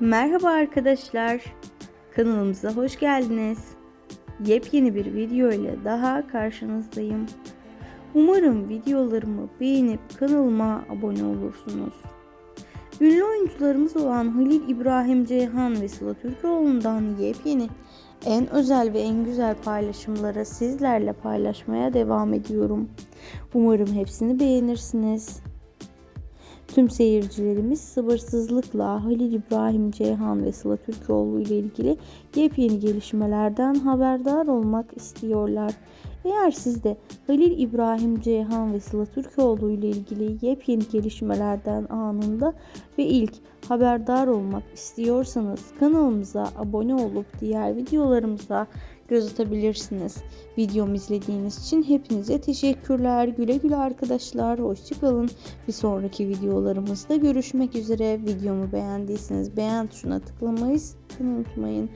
Merhaba arkadaşlar. Kanalımıza hoş geldiniz. Yepyeni bir video ile daha karşınızdayım. Umarım videolarımı beğenip kanalıma abone olursunuz. Ünlü oyuncularımız olan Halil İbrahim Ceyhan ve Sıla Türkoğlu'ndan yepyeni, en özel ve en güzel paylaşımları sizlerle paylaşmaya devam ediyorum. Umarım hepsini beğenirsiniz. Tüm seyircilerimiz sabırsızlıkla Halil İbrahim Ceyhan ve Sıla Türkoğlu ile ilgili yepyeni gelişmelerden haberdar olmak istiyorlar. Eğer siz de Halil İbrahim Ceyhan ve Sıla Türkoğlu ile ilgili yepyeni gelişmelerden anında ve ilk haberdar olmak istiyorsanız kanalımıza abone olup diğer videolarımıza göz atabilirsiniz. Videomu izlediğiniz için hepinize teşekkürler. Güle güle arkadaşlar. Hoşçakalın. Bir sonraki videolarımızda görüşmek üzere. Videomu beğendiyseniz beğen tuşuna tıklamayı unutmayın.